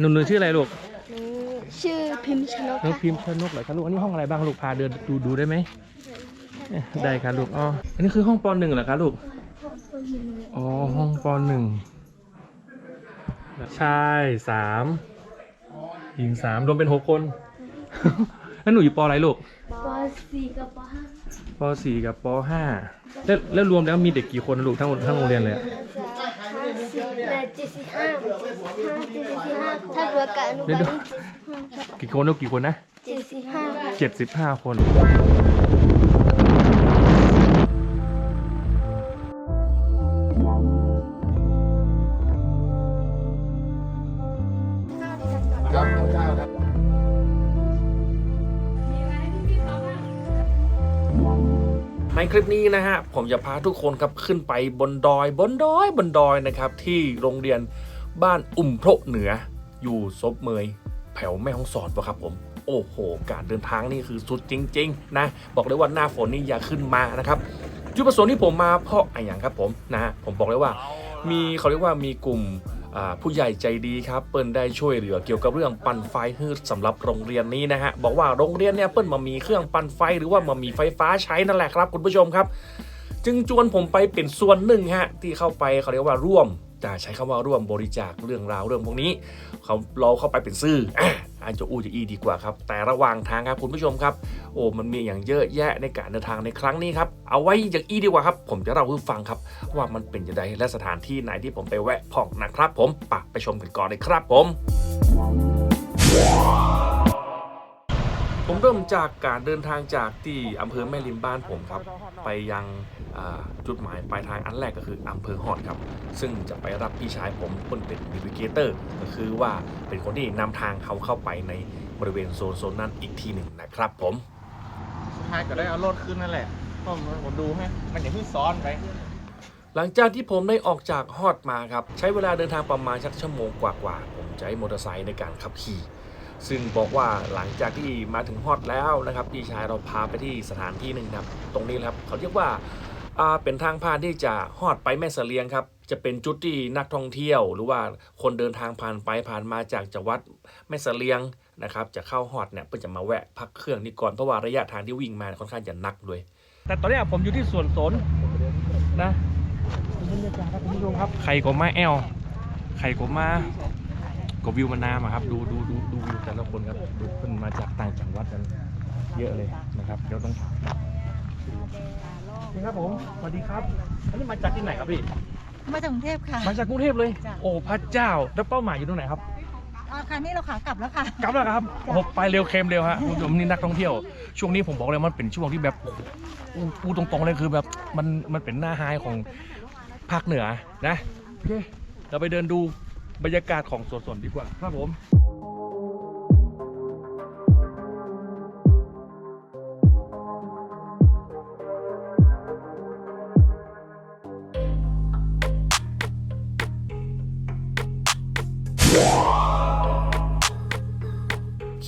หนูหนูชื่ออะไรลูกหนูชื่อพิมพ์ชนกน้องค่ะพิมพ์ชนกเหรอครับลูกอันนี้ห้องอะไรบ้างลูกพาเดินดูดูได้ไหมเอ๊ะได้ครับลูกอ๋ออันนี้คือห้องปหนึ่งเหรอครับลูกอ๋อห้องปหนึ่งชายสามหญิงสามรวมเป็นหกคนแล้วหนูอยู่ปอะไรลูกปสี่กับปห้าปสี่กับปห้าแล้วแล้วรวมแล้วมีเด็กกี่คนนะลูกทั้งหมดทั้งโรงเรียนเลยอะห้าสิบและ เจ็ดสิบห้าห้าเจ็ดสิบห้าถ้ารวมกับอนุบาลนี่เจ็ดสิบห้าครับกี่คนลูกกี่คนนะเจ็ดสิบห้าค่ะเจ็ดสิบห้าคน ในคลิปนี้นะฮะผมจะพาทุกคนครับขึ้นไปบนดอยบนดอยบนดอยนะครับที่โรงเรียนบ้านอุ่มโพระเหนือ อยู่ซบเมยแผ่วแม่ห้องสอนปะครับผมโอ้โห การเดินทางนี่คือสุดจริง ๆ นะ บอกเลยว่าหน้าฝนนี่อย่าขึ้นมานะครับจุดประสงค์ที่ผมมาเพราะอะไรอย่างครับผมนะผมบอกเลยว่ามีเขาเรียกว่ามีกลุ่ม ผู้ใหญ่ใจดีครับเปิ้ลได้ช่วยเหลือเกี่ยวกับเรื่องปั่นไฟฮืดสำหรับโรงเรียนนี้นะฮะบอกว่าโรงเรียนเนี่ยเปิ้ลมามีเครื่องปั่นไฟหรือว่ามามีไฟฟ้าใช้นั่นแหละครับ คุณผู้ชมครับ จึงชวนผมไปเป็นส่วนหนึ่งฮะที่เข้าไปเขาเรียกว่าร่วม ใช้คำว่าร่วมบริจาคเรื่องราวเรื่องพวกนี้เขาเราเข้าไปเป็นซื่ออาจจะอูจะอีดีกว่าครับ แต่ระหว่างทางครับคุณผู้ชมครับ โอ้มันมีอย่างเยอะแยะในการเดินทางในครั้งนี้ครับ เอาไว้อย่างอีดีกว่าครับ ผมจะเล่าให้ฟังครับ ว่ามันเป็นยังไงและสถานที่ไหนที่ผมไปแวะพ่องนะครับ ผมปะไปชมกันก่อนเลยครับผมผมเริ่มจากการเดินทางจากที่อำเภอแม่ริมบ้านผมครับ ไปยัง จุดหมายปลายทางอันแรกก็คืออำเภอฮอดครับ ซึ่งจะไปรับพี่ชายผมคนเป็นนิวิเกเตอร์ก็คือว่าเป็นคนที่นำทางเขาเข้าไปในบริเวณโซนโซนนั้นอีกทีหนึ่งนะครับผมสุดท้ายก็ได้เอารถขึ้นนั่นแหละผมผมดูให้มันอย่าเพิ่งซ้อนไปหลังจากที่ผมได้ออกจากฮอดมาครับ ใช้เวลาเดินทางประมาณสักชั่วโมงกว่าๆผมใช้มอเตอร์ไซค์ในการขับขี่ซึ่งบอกว่าหลังจากที่มาถึงฮอดแล้วนะครับพี่ชายเราพาไปที่สถานที่หนึ่งครับ ตรงนี้แหละครับเขาเรียกว่า อ่าเป็นทางผ่านที่จะฮอดไปแม่เสลียงครับ จะเป็นจุดที่นักท่องเที่ยว หรือว่าคนเดินทางผ่านไปผ่านมาจากจังหวัดแม่เสลียงนะครับ จะเข้าฮอดเนี่ยเพื่อจะมาแวะพักเครื่องนี่ก่อนเพราะว่าระยะทางที่วิ่งมาค่อนข้างจะหนักด้วย แต่ตอนนี้ผมอยู่ที่สวนสนนะบรรยากาศครับคุณผู้ชมครับใครก็มาแอลใครก็มาก็วิวมันน้ำอะครับ ดูดูดูดูวิวแต่ละคนครับดูเพิ่นมาจากต่างจังหวัดกันเยอะเลยนะครับ เดี๋ยวต้องถาม นี่ครับผมสวัสดีครับอันนี้มาจากที่ไหนครับพี่มาจากกรุงเทพค่ะ มาจากกรุงเทพเลย จ้ะ โอ้พระเจ้าแล้วเป้าหมายอยู่ตรงไหนครับอาคารนี้เราขากลับแล้วค่ะ กลับแล้วครับโอ้โหไปเร็วเค็มเร็วฮะคุณผู้ชมนี่นักท่องเที่ยว ช่วงนี้ผมบอกเลยมันเป็นช่วงที่แบบโอ้โหพูดตรงๆเลยคือแบบมันมันเป็นหน้าไฮของภาคเหนือนะโอเคเราไปเดินดูบรรยากาศของสวนสนดีกว่า ครับผม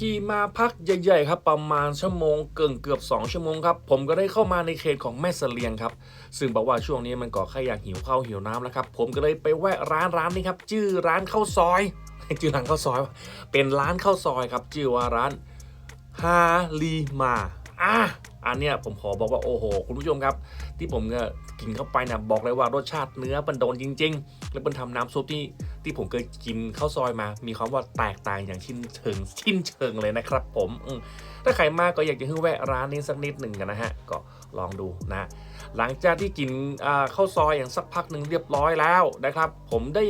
ขี่มาพักใหญ่ๆครับประมาณชั่วโมงเกินเกือบ2ชั่วโมงครับผมก็ได้เข้ามาในเขตของแม่เสลียงครับซึ่งบอกว่าช่วงนี้มันก็แค่อยากหิวข้าวหิวน้ำแล้วครับผมก็เลยไปแวะร้านร้านนี้ครับชื่อร้านข้าวซอยชื่อร้านข้าวซอย เป็นร้านข้าวซอยครับชื่อว่าร้านฮาลีมาอะอันเนี้ยผมขอบอกว่าโอ้โห คุณผู้ชมครับ ที่ผมกินเข้าไปเนี่ยบอกเลยว่ารสชาติเนื้อมันโดนจริง ๆ แล้วมันทำน้ำซุปที่ ที่ผมเคยกินข้าวซอยมา มีความว่าแตกต่างอย่างชิ้นเชิงชิ้นเชิงเลยนะครับผมถ้าใครมาก็อยากจะให้แวะร้านนี้สักนิดหนึ่งกันนะฮะ ก็ลองดูนะ หลังจากที่กินข้าวซอยอย่างสักพักหนึ่งเรียบร้อยแล้วนะครับ ผมได้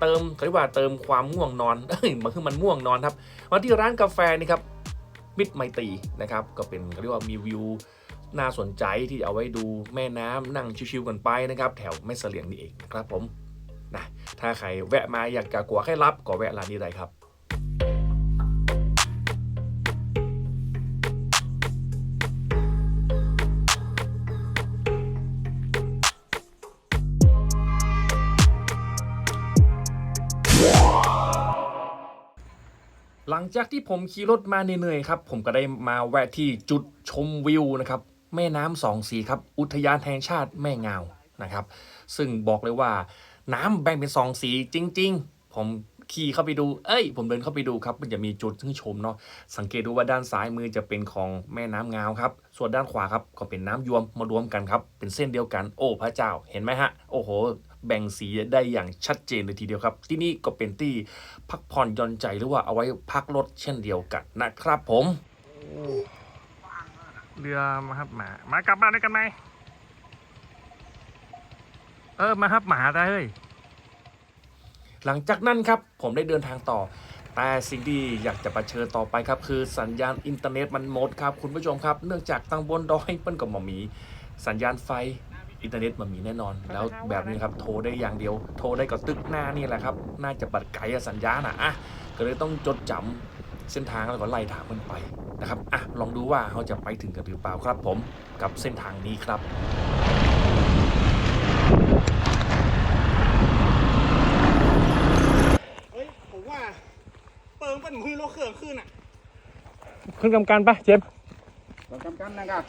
เติมเขาเรียกว่าเติมความง่วงนอนเอ้ยมันคือมันง่วงนอนครับมาที่ร้านกาแฟนี่ครับมิตรไมตีนะครับก็เป็นเขาเรียกว่ามีวิวน่าสนใจที่เอาไว้ดูแม่น้ำนั่งชิวๆกันไปนะครับ แถวแม่เสลียงนี่เองนะครับผม นะถ้าใครแวะมาอยากจะกัวให้รับก็แวะร้านนี้ได้ครับหลังจากที่ผมขี่รถมาเหนื่อยๆครับ ผมก็ได้มาแวะที่จุดชมวิวนะครับ แม่น้ำสองสีครับ อุทยานแห่งชาติแม่งาวนะครับ ซึ่งบอกเลยว่า น้ำแบ่งเป็นสองสีจริง ๆ ผมขี่เข้าไปดู เอ้ย ผมเดินเข้าไปดูครับ มันจะมีจุดที่ชมเนาะ สังเกตดูว่าด้านซ้ายมือจะเป็นของแม่น้ำงาวครับ ส่วนด้านขวาครับก็เป็นน้ำยวมมารวมกันครับ เป็นเส้นเดียวกัน โอ้พระเจ้า เห็นไหมฮะ โอ้โห แบ่งสีได้อย่างชัดเจนเลยทีเดียวครับ ที่นี่ก็เป็นที่พักผ่อนย่อนใจหรือว่าเอาไว้พักรถเช่นเดียวกันนะครับผม เรือมาครับมา มากลับบ้านด้วยกันไหม เออมาครับหมาได้เฮ้ยหลังจากนั้นครับผมได้เดินทางต่อ แต่สิ่งที่อยากจะประเชิญต่อไปครับ คือสัญญาณอินเทอร์เน็ตมันหมดครับคุณผู้ชมครับ เนื่องจากตั้งบนดอยเปิ้นกับหมอมี สัญญาณไฟอินเทอร์เน็ตมันมีแน่นอน แล้วแบบนี้ครับโทรได้อย่างเดียว โทรได้กับตึกหน้านี่แหละครับ น่าจะบัดไกลสัญญาณอะอะก็เลยต้องจดจำเส้นทางแล้วก็ไล่ถามมันไปนะครับอะลองดูว่าเขาจะไปถึงกันหรือเปล่าครับผมกับเส้นทางนี้ครับ เฮ้ย ผมว่า เป็นมือโลเครื่องขึ้นอะขึ้นกำกันปะเจมกำกันนะครับ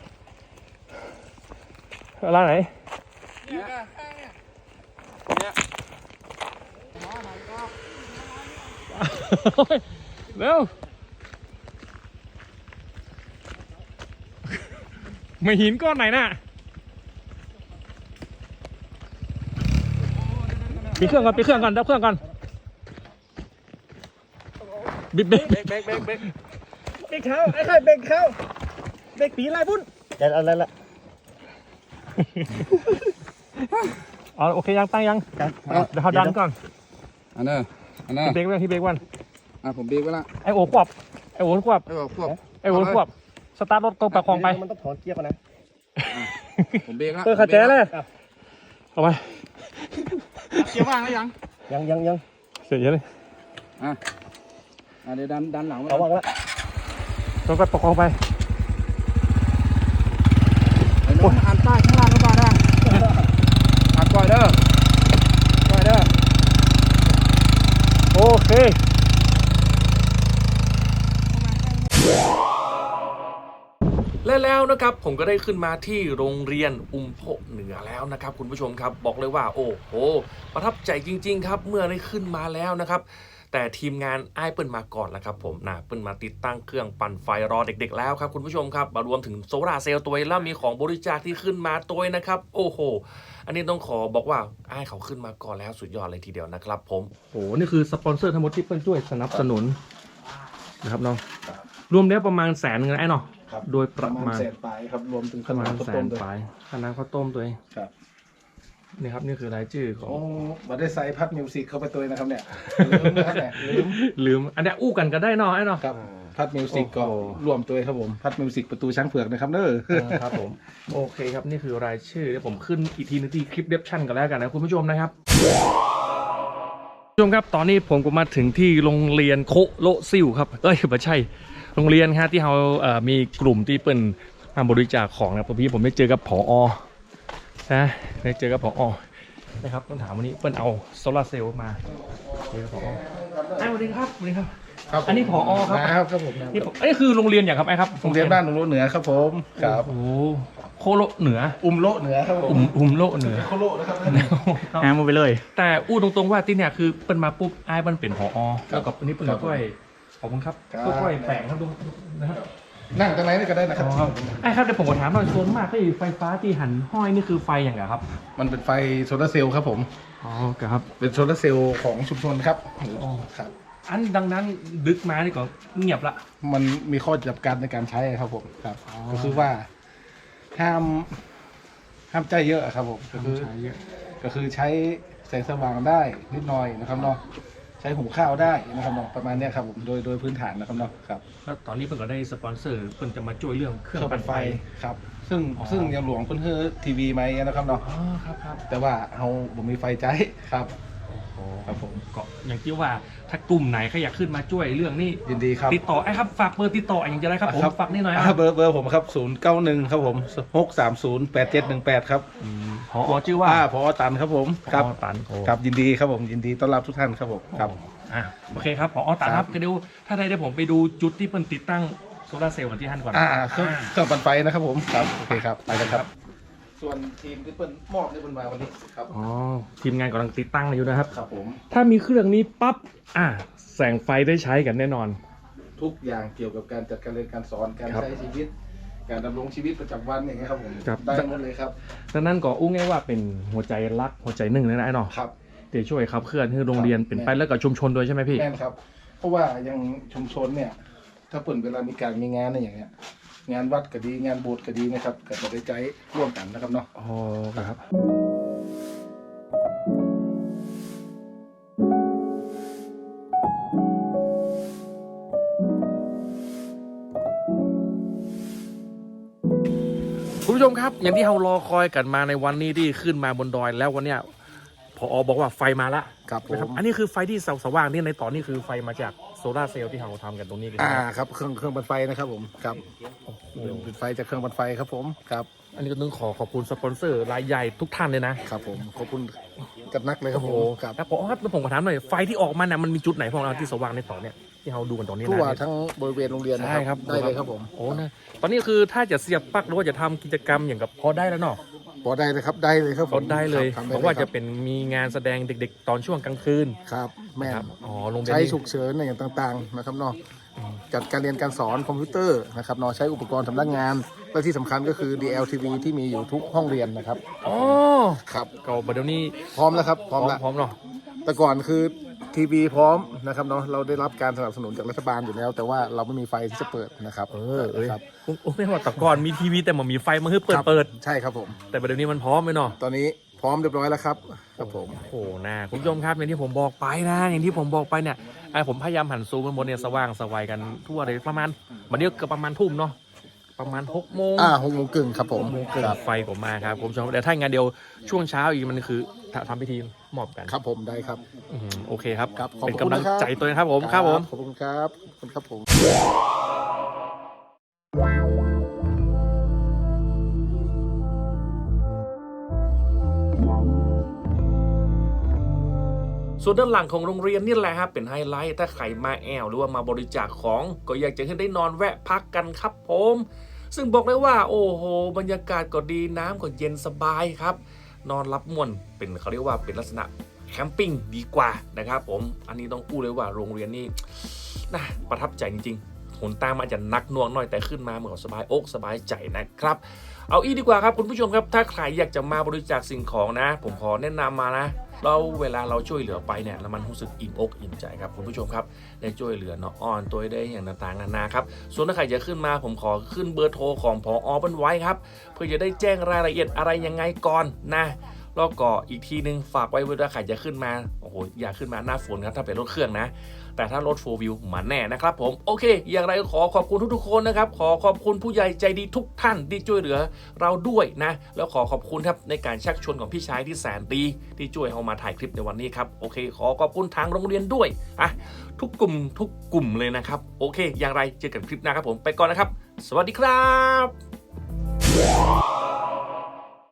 ร้านไหนเนี่ยข้างเนี่ยเนี่ยหมอหนังก็เร็วไม่หินก้อนไหนน่ะ ปิดเครื่องก่อนปิดเครื่องก่อนดับเครื่องก่อน บิดเบรกเบรกเบรกเบรกเบรกเบรกเขาไอ้ใครเบรกเขาเบรกปีอะไรพุ่นเดี๋ยวอะไรละอ๋อโอเคยังตั้งยังเดี๋ยวเขาดันก่อนอันนั้นอันนั้นที่เบรกไว้ที่เบรกวันอะผมเบรกไว้ละไอโอควบไอโอควบไอ้บอกพวกไอโอควบสตาร์ทรถก็ประคองไปมันต้องถอนเกียร์ก่อนนะผมเบรกละเออขัดแจ๊เลยเอาไปเกียร์ว่างแล้วยังยังยังยังเสียเยอะเลยอะ อะเดี๋ยวดันดันหลังไว้เอาวางแล้วต้องก็ประคองไปไอ้น้องอ่านป้ายข้างล่างก็มาได้อะปล่อยเด้อปล่อยเด้อโอเค และแล้วนะครับผมก็ได้ขึ้นมาที่โรงเรียนอุมโพเหนือแล้วนะครับ คุณผู้ชมครับบอกเลยว่า โอ้โห ประทับใจจริง ๆ ครับ เมื่อได้ขึ้นมาแล้วนะครับ แต่ทีมงานไอ้ายเปิ้ลมาก่อนแล้วครับผมนะเปิ้ลมาติดตั้งเครื่องปั่นไฟรอเด็กๆแล้วครับคุณผู้ชมครับมารวมถึงโซลาร์เซลล์ตัวเองแล้วมีของบริจาคที่ขึ้นมาตัวเองนะครับ โอ้โห อันนี้ต้องขอบอกว่าไอ้ายเขาขึ้นมาก่อนแล้วสุดยอดเลยทีเดียวนะครับผมโอ้โหนี่คือสปอนเซอร์ทั้งหมดที่เปิ้ลช่วยสนับสนุนนะครับน้องรวมแล้วประมาณแสนหนึงนะไอ้เนาะครับโดยประมาณแสนปลายครับรวมถึงประมาณขนมแสต้นมด้วยปลายค่าน้ำข้าวต้มตัวเองครับ นี่ครับนี่คือรายชื่อของ โอ้มาได้ใส่พัดมิวสิกเข้าไปตัวนะครับเนี่ยลืมนะครับเนี่ยลืมลืม อันเนี้ยอู้กันก็ได้เนาะไอ้เนาะครับพัดมิวสิกก็โอ้โห รวมตัวครับผมพัดมิวสิกประตูช้างเผือกนะครับเด้อครับผม โอเคครับ นี่คือรายชื่อเดี๋ยวผมขึ้นอีกทีนึงที่คลิปเดฟชั่นกันแล้วกันนะคุณผู้ชมนะครับคุณผู้ชมครับตอนนี้ผมก็มาถึงที่โรงเรียนโคโลซิลครับ เอ้ยไม่ใช่ โรงเรียนฮะที่เราเอ่อมีกลุ่มที่เป็นทำบริจาคของนะพี่ผมได้เจอกับผอ นะได้เจอกับผอนะครับต้องถามวันนี้เปิ้ลเอาโซลาร์เซลล์มาเจอกับผอไอ้สวัสดีครับสวัสดีครับ ครับอันนี้ผอครับนะครับครับผมนี่ผมอันนี้คือโรงเรียนอย่างครับไอ้ครับโรงเรียนบ้านหนองโลเหนือครับผมครับโอ้โหโคโลเหนือ อุ้มโลเหนือครับผมอุ่มอุ่มโลเหนือโคโลนะครับแอมไปเลย แต่อู้ตรงๆว่าที่เนี่ยคือเป็นมาปุ๊บไอ้ายมันเป็นผอแล้วกับอันนี้เป็นครับกล้วยขอบคุณครับครับกล้วยแปลงครับดูนะครับ นั่งตรงไหนนี่ก็ได้นะครับอ๋อไอ้ครับเดี๋ยวผมขอถามหน่อยส่วนมากที่ไฟฟ้าที่หันห้อยนี่คือไฟอย่างไรครับ มันเป็นไฟโซลาร์เซลล์ครับผม อ๋อครับ เป็นโซลาร์เซลล์ของชุมชนครับอ๋อ ครับ อันดังนั้นดึกมานี่ก็เงียบละ มันมีข้อจำกัดในการใช้ครับผมครับ ก็คือว่าห้ามห้ามใจเยอะครับผมก็คือใช้เยอะก็คือใช้แสงสว่างได้นิดหน่อยนะครับเนาะ ใช้หุงข้าวได้นะครับเนาะประมาณเนี้ยครับผมโดยโดยพื้นฐานนะครับเนาะครับแล้วตอนนี้เพิ่นก็ได้สปอนเซอร์เพิ่นจะมาช่วยเรื่องเครื่องปั่นไฟครับ ซึ่งอ๋อซึ่งยังหลวงเพิ่นเฮอทีวีไหมนะครับเนาะอ๋อครับครับแต่ว่าเราผมมีไฟใจครับ ครับผมก็อย่างที่ว่าถ้ากลุ่มไหนใครอยากขึ้นมาช่วยเรื่องนี้ยินดีครับ ติดต่อไอ้ครับฝากเบอร์ติดต่ออย่างจะไรครับผมครับ ฝากนี่หน่อยอ่าครับเบอร์เบอร์ผมครับ0 9 1ครับผม6 3 0 8 7 1 8ครับพอชื่อว่าอ่าพอตันครับผมครับ พอตันโอ้ ครับยินดีครับผมยินดีต้อนรับทุกท่านครับผมครับ อะโอเคครับพอตันคครัรับบ เดี๋ยวถ้าได้เดี๋ยวผมไปดูจุดที่เพิ่นติดตั้งโซลาร์เซลล์กันที่ท่านก่อน อ่าเครื่องเครื่องปั่นไฟนะครับผมครับโอเคครับไปเลยครับ ส่วนทีมที่เปิ้ลมอบให้เปิ้ลมาวันนี้ครับอ๋อทีมงานกำลังติดตั้งอยู่นะครับ ครับผม ถ้ามีเครื่องนี้ปั๊บอะแสงไฟได้ใช้กันแน่นอน ทุกอย่างเกี่ยวกับการจัดการเรียนการสอนการครับใช้ชีวิต การดำรงชีวิตประจำวันอย่างเงี้ยครับผมครับ ได้หมดเลยครับดังนั้นก็อู้ง่ายว่าเป็นหัวใจรักหัวใจหนึ่งเลยนะไอ้เนาะครับ เดี๋ยวช่วยขับเคลื่อนให้โรงเรียนครับเป็นไปแล้วกับชุมชนด้วยใช่ไหมพี่ แน่นครับ เพราะว่าอยังชุมชนเนี่ย ถ้าเปิดเวลามีการมีงานอะไรอย่างเงี้ย งานวัดก็ดีงานโบสถ์ก็ดีนะครับก็จะได้ใจร่วมกันนะครับเนาะอ๋อครับคุณผู้ชมครับ อย่างที่เรารอคอยกันมาในวันนี้ที่ขึ้นมาบนดอยแล้ววันเนี้ยพอบอกว่าไฟมาละครับผนะครับมอันนี้คือไฟที่สว่างๆนี่ในตอนนี้คือไฟมาจากโซลาร์เซลล์ที่เราทำกันตรงนี้กันอ่าครับเครื่องเครื่องบันไฟนะครับผมครับ เป็นไฟจากเครื่องบันไฟครับผมครับ อันนี้ก็ต้องขอขอบคุณสปอนเซอร์รายใหญ่ทุกท่านเลยนะครับผมขอบคุณกับนักเลยครับผมครับแล้วผมครับแล้วผมขอถามหน่อยไฟที่ออกมาเนี่ยมันมีจุดไหนของเราที่สว่างในต่อเนี่ยที่เราดูกันตอนนี้นะทั่วทั้งบริเวณโรงเรียนนะใช่ครับได้เลยครับผมโอ้นะตอนนี้คือถ้าจะเสียบปลั๊กหรือว่าจะทำกิจกรรมอย่างกับพอได้แล้วเนาะพอได้เลยครับได้เลยครับผพอมได้เลยคบเพราะว่าทำได้จะลยเป็นมีงานแสดงเด็ก ๆ ตอนช่วงกลางคืนครับแม่นครับอ๋อโรงเรียนใช้นี่ฉุกเฉินอะไรอย่างต่างๆนะครับเนาะ จัดการเรียนการสอนคอมพิวเตอร์นะครับเนาะใช้อุปกรณ์สำนักงาน และที่สำคัญก็คือ DLTV ที่มีอยู่ทุกห้องเรียนนะครับอ๋อครับก็บัดเดี๋ยวนี้พร้อมแล้วครับพพร้ร้ออมมแล้วพร้อมเนาะแต่ก่อนคือทีวีพร้อมนะครับเนาะเราได้รับการสนับสนุนจากรัฐบาลอยู่แล้ว แต่ว่าเราไม่มีไฟที่จะเปิดนะครับ เออเอ้ยครับโอ้ไม่ว่าแต่ก่อนมีทีวีแต่มันมีไฟมาให้เปิดครับเปิด ใช่ครับผม แต่บัดเดี๋ยวนี้มันพร้อมไหมเนาะตอนนี้ พร้อมเรียบร้อยแล้วครับครับผมโอ้โหนะคุณผู้ชมครับอย่างที่ผมบอกไปนะ อย่างที่ผมบอกไปเนี่ยไอ้ผมพยายามหันซูมมันบนเนี่ยสว่างสวัยกันทั่วเลยประมาณวันนี้ก็ประมาณทุ่มเนาะประมาณหกโมงอ่าหกโมงกึ่งครับผมหกโมงเกินครับไฟผมมาครับคุณผู้ชมแต่ถ้างานเดียวช่วงเช้าอีกมันคือทำพิธีมอบกันครับผมได้ครับอืมโอเคครับครับขอบเป็นคุณกำลังนะครับใจตัวเองครับผมครับผมขอบคุณครับขอบคุณครับผม ส่วนด้านหลังของโรงเรียนนี่แหละครับเป็นไฮไลท์ถ้าใครมาแอลหรือว่ามาบริจาคของ ก็อยากจะให้ได้นอนแวะพักกันครับผม ซึ่งบอกเลยว่า โอ้โห บรรยากาศก็ดีน้ำก็เย็นสบายครับ นอนรับมวนเป็นเขาเรียกว่าเป็นลักษณะแคมปิ้งดีกว่านะครับผม อันนี้ต้องพูดเลยว่าโรงเรียนนี่นะประทับใจจริงๆ หนตามอาจจะนักหน่วงหน่อยแต่ขึ้นมาเหมือนสบายอกสบายใจนะครับ เอาอีดีกว่าครับคุณผู้ชมครับ ถ้าใครอยากจะมาบริจาคสิ่งของนะ ผมขอแนะนำมานะเราเวลาเราช่วยเหลือไปเนี่ยแล้วมันรู้สึกอิ่มอกอิ่มใจครับคุณผู้ชมครับได้ช่วยเหลือเนาะอ่อนตัวได้อย่างต่างๆนานาครับส่วนถ้าใครจะขึ้นมาผมขอขึ้นเบอร์โทรของพออเปิ้ลไว้ครับ เพื่อจะได้แจ้งรายละเอียดอะไรยังไงก่อนนะ แล้วก็อีกทีนึงฝากไว้เวลาใครจะขึ้นมา โอ้โห อย่าขึ้นมาหน้าฝนครับ ถ้าเป็นรถเครื่องนะ แต่ถ้ารถโฟวิวมาแน่นะครับผม โอเค อย่างไรขอขอบคุณทุกๆคนนะครับ ขอขอบคุณผู้ใหญ่ใจดีทุกท่านที่ช่วยเหลือเราด้วยนะ แล้วขอขอบคุณครับในการชักชวนของพี่ชายที่แสนดีที่ช่วยเอามาถ่ายคลิปในวันนี้ครับ โอเค ขอขอบคุณทางโรงเรียนด้วย อะ ทุกกลุ่มทุกกลุ่มเลยนะครับ โอเค อย่างไรเจอกันคลิปหน้าครับผม ไปก่อนนะครับ สวัสดีครับ